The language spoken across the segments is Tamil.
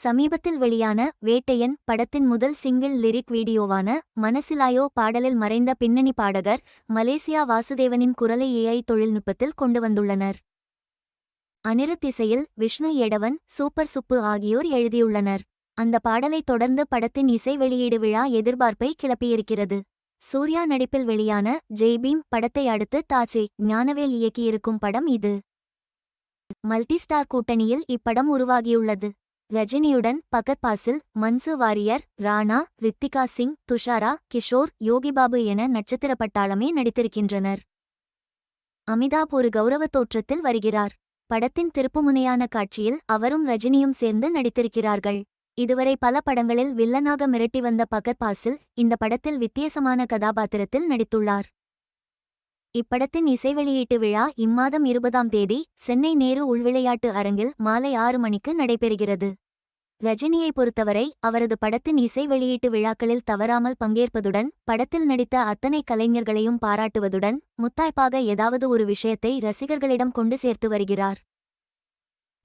சமீபத்தில் வெளியான வேட்டையன் படத்தின் முதல் சிங்கிள் லிரிக் வீடியோவான மனசிலாயோ பாடலில் மறைந்த பின்னணி பாடகர் மலேசியா வாசுதேவனின் குரலை ஏஐ தொழில்நுட்பத்தில் கொண்டு வந்துள்ளனர். அனிருத் இசையில் விஷ்ணு எடவன் சூப்பர் சுப்பு ஆகியோர் எழுதியுள்ளனர். அந்த பாடலைத் தொடர்ந்து படத்தின் இசை வெளியீடு விழா எதிர்பார்ப்பை கிளப்பியிருக்கிறது. சூர்யா நடிப்பில் வெளியான ஜெய்பீம் படத்தை அடுத்து தாச்சே ஞானவேல் இயக்கியிருக்கும் படம் இது. மல்டிஸ்டார் கூட்டணியில் இப்படம் உருவாகியுள்ளது. ரஜினியுடன் பகத்பாசில் மன்சு வாரியர் ராணா ரித்திகா சிங் துஷாரா கிஷோர் யோகிபாபு என நட்சத்திர பட்டாளமே நடித்திருக்கின்றனர். அமிதாப் ஒரு கௌரவ தோற்றத்தில் வருகிறார். படத்தின் திருப்புமுனையான காட்சியில் அவரும் ரஜினியும் சேர்ந்து நடித்திருக்கிறார்கள். இதுவரை பல படங்களில் வில்லனாக மிரட்டி வந்த பகத்பாசில் இந்த படத்தில் வித்தியாசமான கதாபாத்திரத்தில் நடித்துள்ளார். இப்படத்தின் இசை வெளியீட்டு விழா இம்மாதம் இருபதாம் தேதி சென்னை நேரு உள்விளையாட்டு அரங்கில் மாலை ஆறு மணிக்கு நடைபெறுகிறது. ரஜினியை பொறுத்தவரை அவரது படத்தின் இசை வெளியீட்டு விழாக்களில் தவறாமல் பங்கேற்பதுடன் படத்தில் நடித்த அத்தனை கலைஞர்களையும் பாராட்டுவதுடன் முத்தாய்ப்பாக ஏதாவது ஒரு விஷயத்தை ரசிகர்களிடம் கொண்டு சேர்த்து வருகிறார்.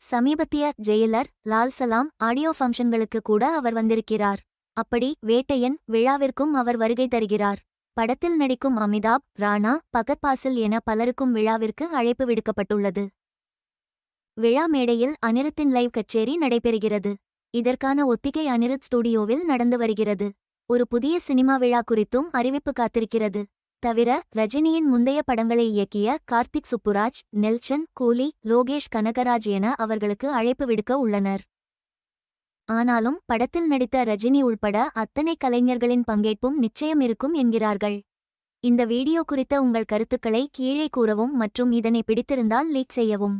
சமீபத்திய ஜெயிலர் லால் சலாம் ஆடியோ ஃபங்க்ஷன்களுக்கு கூட அவர் வந்திருக்கிறார். அப்படி வேட்டையன் விழாவிற்கும் அவர் வருகை தருகிறார். படத்தில் நடிக்கும் அமிதாப் ராணா பகத் பாசில் என பலருக்கும் விழாவிற்கு அழைப்பு விடுக்கப்பட்டுள்ளது. விழா மேடையில் அனிருத்தின் லைவ் கச்சேரி நடைபெறுகிறது. இதற்கான ஒத்திகை அனிருத் ஸ்டுடியோவில் நடந்து வருகிறது. ஒரு புதிய சினிமா விழா குறித்தும் அறிவிப்பு காத்திருக்கிறது. தவிர ரஜினியின் முந்தைய படங்களை இயக்கிய கார்த்திக் சுப்புராஜ் நெல்சன் கூலி லோகேஷ் கனகராஜ் என அவர்களுக்கு அழைப்பு விடுக்க உள்ளனர். ஆனாலும் படத்தில் நடித்த ரஜினி உள்பட அத்தனை கலைஞர்களின் பங்கேற்பும் நிச்சயம் இருக்கும் என்கிறார்கள். இந்த வீடியோ குறித்த உங்கள் கருத்துக்களை கீழே கூறவும் மற்றும் இதனை பிடித்திருந்தால் லீக் செய்யவும்.